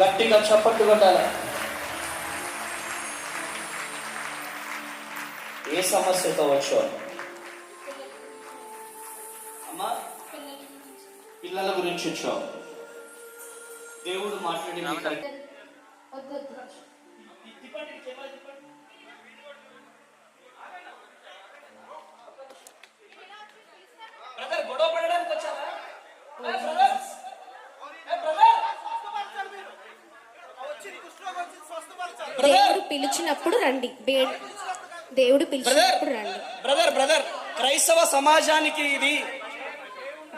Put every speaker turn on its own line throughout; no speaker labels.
గట్టిగా చప్పట్లు కొట్టాలి? ఏ సమస్యతో వచ్చో అమ్మా పిల్లల గురించి వచ్చావు దేవుడు మాట్లాడి
పిలిచినప్పుడు రండి. దేవుడు పిలిచినప్పుడు రండి.
బ్రదర్ బ్రదర్ క్రైస్తవ సమాజానికి ఇది.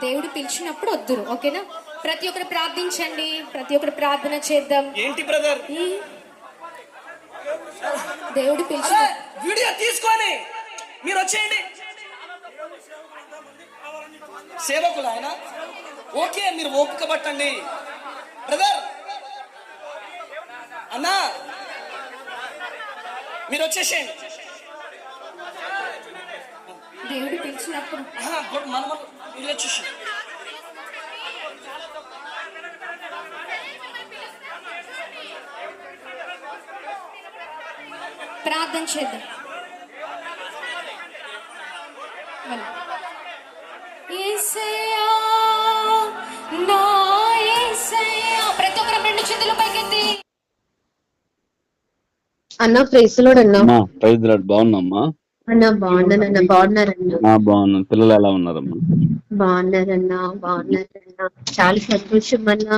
దేవుడు పిలిచినప్పుడు వద్దురు ఓకేనా? ప్రతి ఒక్కరు ప్రార్థించండి ప్రతి ఒక్కరు ప్రార్థన చేద్దాం.
ఏంటి బ్రదర్
దేవుడు పిలిచిన
వీడియో తీసుకొని మీరు వచ్చేయండి. సేవకులు ఆయన ఓకే మీరు ఓపిక పట్టండి. బ్రదర్ అన్నా మీరు వచ్చేసేయండి.
దేవుడు పిలిచినప్పుడు.
మన వీళ్ళు వచ్చేసి
ప్రార్థన చేద్దాం. ప్రతి ఒక్కరు రెండు చేతులు పైకెత్తి.
అన్న ప్రైస్లోడ్ అన్న
అమ్మా ప్రైజ్ లాడ్ బాగున్నామ్మా
అన్న బాగున్నానన్న బాగున్నారన్న?
బాగున్నాను. పిల్లలు ఎలా ఉన్నారమ్మా?
బాగున్నారన్న బాగున్నారన్న. చాలా సంతోషం అన్న.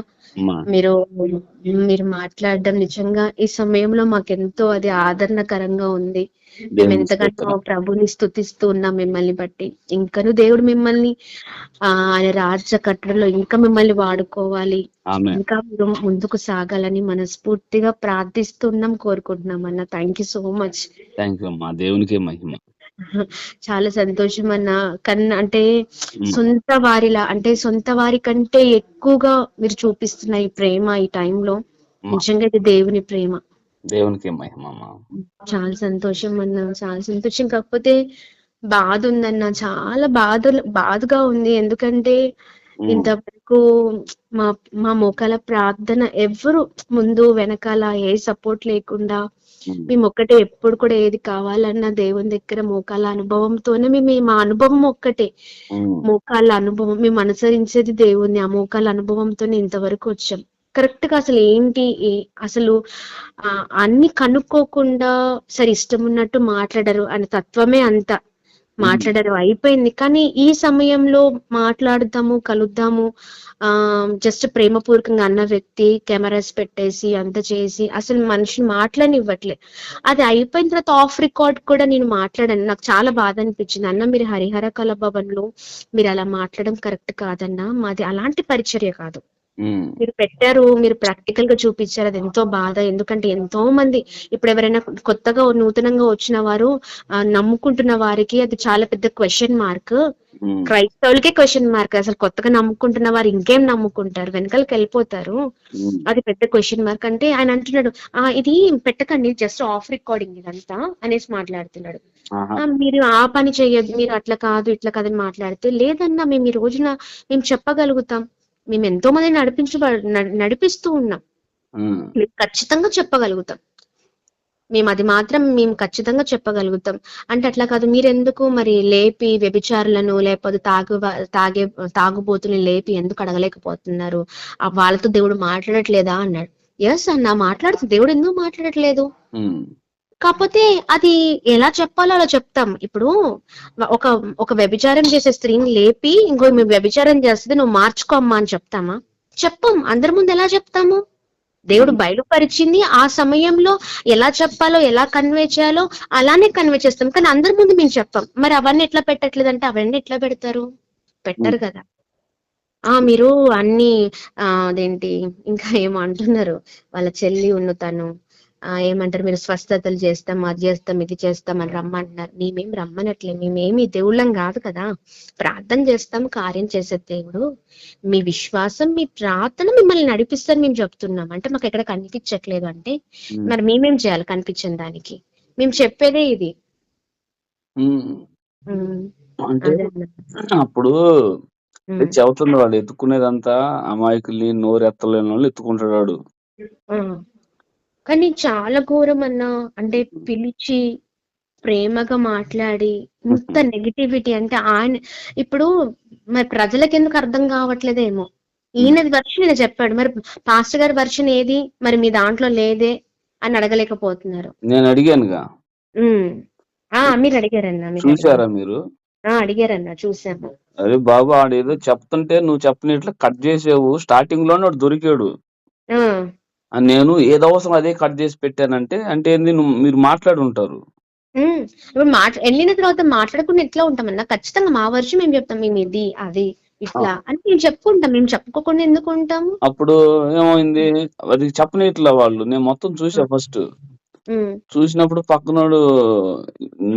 మీరు మీరు మాట్లాడడం నిజంగా ఈ సమయంలో మాకెంతో అది ఆదరణకరంగా ఉంది. మేము ఎంతగానో. ప్రభుని స్తుతిస్తూ ఉన్నాం మిమ్మల్ని బట్టి. ఇంకను దేవుడు మిమ్మల్ని ఆ ఆయన రాజ్య కట్టడలో ఇంకా మిమ్మల్ని వాడుకోవాలి. ఇంకా మీరు ముందుకు సాగాలని మనస్ఫూర్తిగా ప్రార్థిస్తున్నాం కోరుకుంటున్నాం అన్న. Thank you so much
thank you అమ్మా. దేవునికే మహిమ.
చాలా సంతోషం అన్న. కన్నా అంటే. సొంత వారిలా అంటే సొంత వారి కంటే ఎక్కువగా మీరు చూపిస్తున్న ఈ ప్రేమ ఈ టైంలో. నిజంగా ఇది దేవుని ప్రేమ.
దేవునికే మహిమ
చాలా సంతోషం అన్న చాలా సంతోషం కాకపోతే బాధ ఉందన్న చాలా బాధ బాధగా ఉంది ఎందుకంటే. ఇంతవరకు మా మా మోకాల ప్రార్థన ఎవ్వరు ముందు వెనకాల ఏ సపోర్ట్ లేకుండా. మేము ఒక్కటే ఎప్పుడు కూడా ఏది కావాలన్నా దేవుని దగ్గర మోకాల అనుభవంతోనే మేము మా అనుభవం ఒక్కటే
మ్.
మోకాళ్ళ అనుభవం మేము అనుసరించేది దేవుని ఆ మోకాళ్ళ అనుభవంతోనే ఇంతవరకు వచ్చాం కరెక్ట్గా అసలు ఏంటి అసలు అన్ని కనుక్కోకుండా సరే ఇష్టం ఉన్నట్టు మాట్లాడరు అనే తత్వమే అంత. మాట్లాడరు అయిపోయింది. కానీ ఈ సమయంలో మాట్లాడదాము కలుద్దాము ఆ జస్ట్ ప్రేమపూర్వకంగా అన్న వ్యక్తి కెమెరాస్ పెట్టేసి అంత చేసి అసలు మనిషిని మాట్లాడనివ్వట్లే. అది అయిపోయిన తర్వాత ఆఫ్ రికార్డ్ కూడా నేను మాట్లాడాను. నాకు చాలా బాధ అనిపించింది. అన్న మీరు హరిహర కళ భవన్లో మీరు అలా మాట్లాడడం కరెక్ట్ కాదన్నా? మాది అలాంటి పరిచర్య కాదు. మీరు పెట్టారు మీరు ప్రాక్టికల్గా చూపించారు అది ఎంతో బాధ. ఎందుకంటే ఎంతో మంది ఇప్పుడు ఎవరైనా కొత్తగా నూతనంగా వచ్చిన వారు నమ్ముకుంటున్న వారికి అది చాలా పెద్ద క్వశ్చన్ మార్క్. క్రైస్తవులకే క్వశ్చన్ మార్క్ అసలు కొత్తగా నమ్ముకుంటున్న వారు ఇంకేం నమ్ముకుంటారు? వెనకాలకి వెళ్ళిపోతారు. అది పెద్ద క్వశ్చన్ మార్క్ అంటే ఆయన అంటున్నాడు ఆ ఇది పెట్టకండి జస్ట్ ఆఫ్ రికార్డింగ్ ఇదంతా అనేసి మాట్లాడుతున్నాడు. మీరు ఆ పని చేయొద్దు మీరు అట్లా కాదు ఇట్లా కాదని మాట్లాడితే లేదన్నా మేము ఈ రోజున మేము చెప్పగలుగుతాం. మేము ఎంతో మంది నడిపించ నడిపిస్తూ ఉన్నాం. మేము ఖచ్చితంగా చెప్పగలుగుతాం. మేము అది మాత్రం మేము ఖచ్చితంగా చెప్పగలుగుతాం. అంటే అట్లా కాదు మీరెందుకు మరి లేపి వ్యభిచారులను లేకపోతే తాగు తాగే తాగుబోతుని లేపి ఎందుకు అడగలేకపోతున్నారు? ఆ వాళ్ళతో దేవుడు మాట్లాడట్లేదా? అన్నాడు. ఎస్ అన్న మాట్లాడుతూ దేవుడు ఎందుకు మాట్లాడట్లేదు. కాకపోతే అది ఎలా చెప్పాలో అలా చెప్తాం. ఇప్పుడు ఒక ఒక వ్యభిచారం చేసే స్త్రీని లేపి ఇంకో మేము వ్యభిచారం చేస్తే నువ్వు మార్చుకో అమ్మా అని చెప్తామా? చెప్పం. అందరి ముందు ఎలా చెప్తాము? దేవుడు బయలుపరిచింది ఆ సమయంలో ఎలా చెప్పాలో ఎలా కన్వే చేయాలో అలానే కన్వే చేస్తాం. కానీ అందరి ముందు మేము చెప్పాం. మరి అవన్నీ ఎట్లా పెట్టట్లేదంటే అవన్నీ ఎట్లా పెడతారు? పెట్టరు కదా. ఆ మీరు అన్ని ఆ అదేంటి ఇంకా ఏమో అంటున్నారు. వాళ్ళ చెల్లి ఉన్న తను ఏమంటారు మీరు స్వస్థతలు చేస్తాం అది చేస్తాం ఇది చేస్తాం అని రమ్మంటున్నారు. మేమేం రమ్మనట్లే మేమేమి దేవుళ్ళం కాదు కదా. ప్రార్థన చేస్తాం కార్యం చేసే దేవుడు. మీ విశ్వాసం మీ ప్రార్థన మిమ్మల్ని నడిపిస్తారు మేము చెప్తున్నాం. అంటే మాకు ఎక్కడ కనిపించట్లేదు అంటే. మరి మేమేం చేయాలి కనిపించని దానికి? మేము చెప్పేదే ఇది.
అప్పుడు చెబుతుంది వాళ్ళు ఎత్తుకునేదంతా అమాయకుల్ని నోరు ఎత్తలేని వాళ్ళు ఎత్తుకుంటాడు.
కానీ చాలా ఘోరం అన్న అంటే పిలిచి ప్రేమగా మాట్లాడి ఇంత నెగిటివిటీ అంటే ఆయన ఇప్పుడు మరి ప్రజలకు ఎందుకు అర్థం కావట్లేదేమో? ఈయన వర్షన్ ఈయన చెప్పాడు. మరి పాస్టర్ గారి వర్షన్ ఏది? మరి మీ దాంట్లో లేదే అని అడగలేకపోతున్నారు.
నేను అడిగానుగా.
మీరు అడిగారన్నా
చూసారా మీరు?
ఆ, అడిగారన్నా చూసాము.
అరే బాబు ఆడేదో చెప్తుంటే నువ్వు చెప్పినట్లు కట్ చేసావు. స్టార్టింగ్లోనే దొరికాడు. నేను ఏదవసరం అదే కట్ చేసి పెట్టానంటే అంటే ఏంది నువ్వు మీరు మాట్లాడి ఉంటారు
ఉమ్. ఇప్పుడు వెళ్ళిన తర్వాత మాట్లాడకుండా ఎట్లా ఉంటామన్నా ఖచ్చితంగా మా వర్షం మేము చెప్తాం? మేము ఇది అది ఇట్లా అని మేము చెప్పుకుంటాం. మేము చెప్పుకోకుండా ఎందుకు ఉంటాము
అప్పుడు ఏమైంది? అది చెప్పనిట్లా వాళ్ళు. నేను మొత్తం చూసా ఫస్ట్.
ఉమ్.
చూసినప్పుడు పక్కనోడు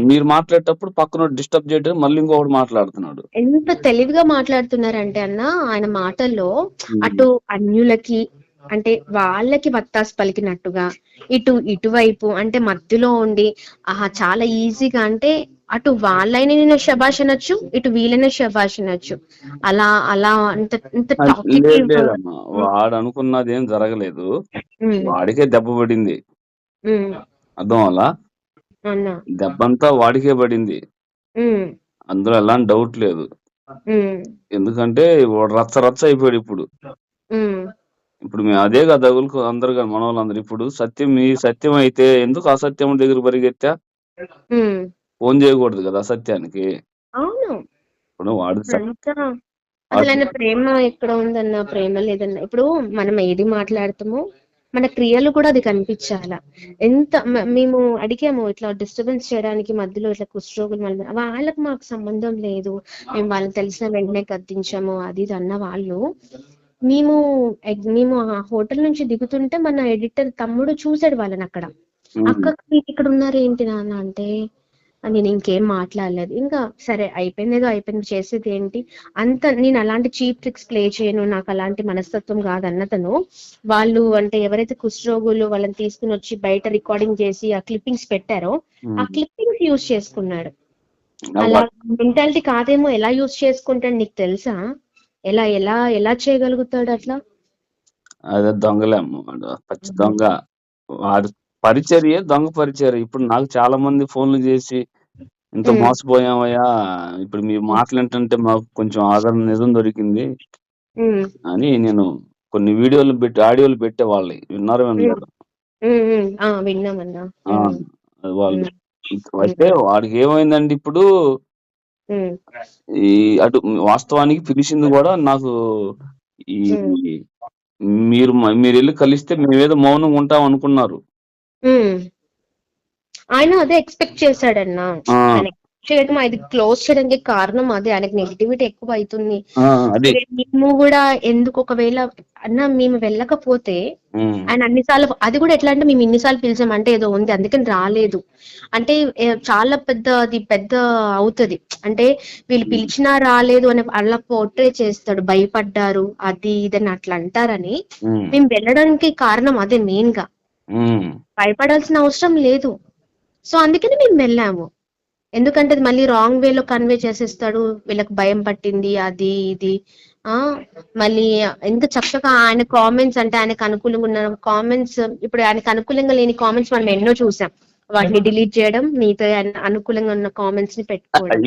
మీరు మాట్లాడేటప్పుడు పక్కనోడు డిస్టర్బ్ చేయడం మళ్ళీ ఇంకొకటి మాట్లాడుతున్నాడు.
ఎంత తెలివిగా మాట్లాడుతున్నారంటే అన్న ఆయన మాటల్లో అటు అన్యులకి అంటే వాళ్ళకి వత్తాసు పలికినట్టుగా ఇటు ఇటువైపు అంటే మధ్యలో ఉండి ఆహా చాలా ఈజీగా అంటే అటు వాళ్ళైనా నేను శబాష్ అనొచ్చు ఇటు వీళ్ళైనా శబాష్ అనొచ్చు. అలా అలా అంత
వాడు అనుకున్నది ఏం జరగలేదు. వాడికే దెబ్బ పడింది. అర్థం అలా దెబ్బంతా వాడికే పడింది. అందులో ఎలాంటి డౌట్ లేదు. ఎందుకంటే వాడు రచ్చ రచ్చ అయిపోయాడు ఇప్పుడు. ఇప్పుడు మేము అదే కదా తగులుకో అందరు కదా మన వాళ్ళందరూ ఇప్పుడు సత్యం మీ సత్యం అయితే ఎందుకు అసత్యం దగ్గర పరిగెత్తా. ఫోన్ చేయకూడదు కదా అసత్యానికి
అవును.
ఇప్పుడు వాడు
అసలు ప్రేమ ఎక్కడ ఉందన్న ప్రేమ లేదన్న. ఇప్పుడు మనం ఏది మాట్లాడతామో మన క్రియలు కూడా అది కనిపించాల. ఎంత మేము అడిగాము ఇట్లా డిస్టర్బెన్స్ చేయడానికి మధ్యలో ఇట్లా కుష్ఠరోగులు మళ్ళీ వాళ్ళకి మాకు సంబంధం లేదు. మేము వాళ్ళని తెలిసిన వెంటనే గద్దించాము అది ఇది అన్న వాళ్ళు మేము ఎగ్- మేము ఆ హోటల్ నుంచి దిగుతుంటే మన ఎడిటర్ తమ్ముడు చూసాడు వాళ్ళని అక్కడ. అక్క ఇక్కడ ఉన్నారు ఏంటి నాన్న? అంటే "ఆ, నేను ఇంకేం మాట్లాడలేదు. ఇంకా సరే అయిపోయింది ఏదో అయిపోయింది చేసేది ఏంటి? అంత నేను అలాంటి చీప్ ట్రిక్స్ ప్లే చేయను నాకు అలాంటి మనస్తత్వం కాదన్న తను వాళ్ళు అంటే ఎవరైతే కుష్ఠరోగులు వాళ్ళని తీసుకుని వచ్చి బయట రికార్డింగ్ చేసి ఆ క్లిప్పింగ్స్ పెట్టారో ఆ. క్లిప్పింగ్స్ యూజ్ చేసుకున్నాడు. అలా మెంటాలిటీ కాదేమో ఎలా యూజ్ చేసుకుంటాడు నీకు తెలుసా? ఎలా ఎలా ఎలా చేయగలుగుతాడు అట్లా?
అదే దొంగలేమ్మ వాడు పచ్చి దొంగ. వాడు పరిచర్య దొంగ పరిచర్య. ఇప్పుడు నాకు చాలా మంది ఫోన్లు చేసి ఇంత. మోసపోయామయ్యా ఇప్పుడు మీ మాటలు మాకు కొంచెం ఆదరణ నిజం దొరికింది అని నేను కొన్ని వీడియోలు పెట్టి ఆడియోలు పెట్టే వాళ్ళవి విన్నారు?
విన్నామన్నా.
వాళ్ళు. అయితే వాడికి ఏమైందండి ఇప్పుడు? ఈ అటు వాస్తవానికి పిలిచింది కూడా నాకు ఈ మీరు మీరు వెళ్ళి కలిస్తే మేమేదో మౌనంగా ఉంటాం అనుకున్నారు.
ఆయన అదే ఎక్స్పెక్ట్ చేశాడన్నా చేయడం అది క్లోజ్ చేయడానికి కారణం అదే. ఆయనకి నెగిటివిటీ ఎక్కువ అవుతుంది మేము కూడా ఎందుకు ఒకవేళ అన్న మేము వెళ్ళకపోతే ఆయన అన్నిసార్లు అది కూడా ఎట్లా అంటే మేము ఇన్నిసార్లు పిలిచాం. అంటే ఏదో ఉంది అందుకని రాలేదు. అంటే చాలా పెద్ద అది పెద్ద అవుతది. అంటే వీళ్ళు పిలిచినా రాలేదు అని అలా పోర్ట్రే చేస్తాడు. భయపడ్డారు అది ఇదని అట్లా అంటారని మేము వెళ్ళడానికి కారణం అదే
మెయిన్గా.
భయపడాల్సిన అవసరం లేదు. సో అందుకని మేము వెళ్ళాము. ఎందుకంటే అది మళ్ళీ రాంగ్ వేలో కన్వే చేసేస్తాడు. వీళ్ళకి భయం పట్టింది అది ఇది. ఆ మళ్ళీ ఎంత చక్కగా ఆయన కామెంట్స్ అంటే ఆయనకు అనుకూలంగా ఉన్న కామెంట్స్ ఇప్పుడు ఆయనకు అనుకూలంగా లేని కామెంట్స్ మనం ఎన్నో చూసాం. వాటిని డిలీట్ చేయడం ఆయన అనుకూలంగా ఉన్న కామెంట్స్ని పెట్టుకోవడం.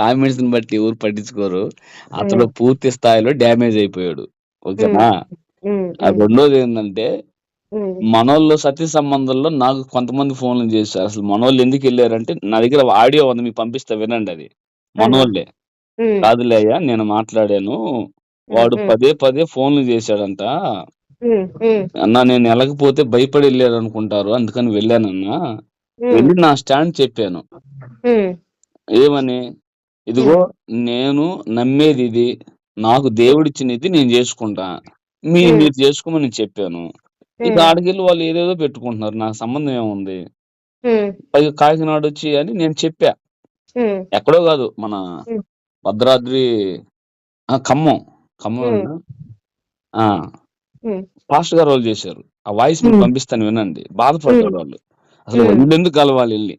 కామెంట్స్ని బట్టి ఎవరు పట్టించుకోరు. అతడు పూర్తి స్థాయిలో డ్యామేజ్ అయిపోయాడు. ఓకేనా? రెండోది ఏంటంటే మనోళ్ళు సత్య సంబంధంలో నాకు కొంతమంది ఫోన్లు చేశారు. అసలు మనోళ్ళు ఎందుకు వెళ్ళారంటే నా దగ్గర ఆడియో ఉంది మీకు పంపిస్తా వినండి అది. మనోళ్ళే.
ఉమ్,
కాదులే అయ్యా నేను మాట్లాడాను. వాడు పదే పదే ఫోన్లు చేశాడంట. అన్నా నేను వెళ్ళకపోతే భయపడి వెళ్ళారు అనుకుంటారు అందుకని వెళ్ళానన్నా. వెళ్ళి నా స్టాండ్ చెప్పాను. ఏమని? ఇదిగో నేను నమ్మేది ఇది. నాకు దేవుడిచ్చినది నేను చేసుకుంటా. మీ. మీరు చేసుకోమని చెప్పాను. ఇక ఆడికెళ్ళి వాళ్ళు ఏదేదో పెట్టుకుంటున్నారు. నాకు సంబంధం ఏముంది? పైగా కాకినాడ వచ్చి అని నేను చెప్పా. ఎక్కడో కాదు మన. భద్రాద్రి ఆ, ఖమ్మం. ఖమ్మం? ఆ. పాస్టర్ గారు వాళ్ళు చేశారు. ఆ వాయిస్
Hmm.
పంపిస్తాను వినండి. బాధపడతారు వాళ్ళు. అసలు. వాళ్ళు ఎందుకు కలవాలి వెళ్ళి?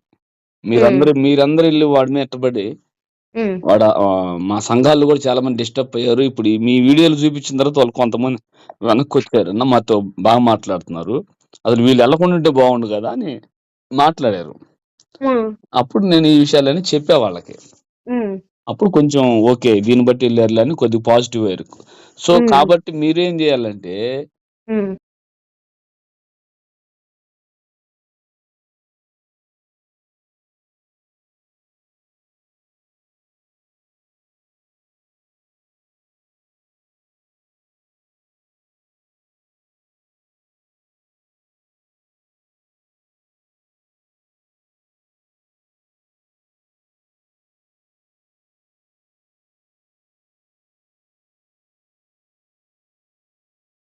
మీరందరూ మీరందరూ వెళ్ళి వాడి మీద ఎట్టబడి వాడ మా సంఘాల్లో కూడా చాలా మంది డిస్టర్బ్ అయ్యారు. ఇప్పుడు మీ వీడియోలు చూపించిన తర్వాత వాళ్ళు కొంతమంది వెనక్కి వచ్చారు అన్న మాతో బాగా మాట్లాడుతున్నారు. అసలు వీళ్ళు వెళ్ళకుండా ఉంటే బాగుండు కదా అని మాట్లాడారు. అప్పుడు నేను ఈ విషయాలని చెప్పా వాళ్ళకి. అప్పుడు కొంచెం ఓకే దీన్ని బట్టి వెళ్ళారు అని కొద్దిగా పాజిటివ్ అయ్యారు. సో. కాబట్టి మీరేం చేయాలంటే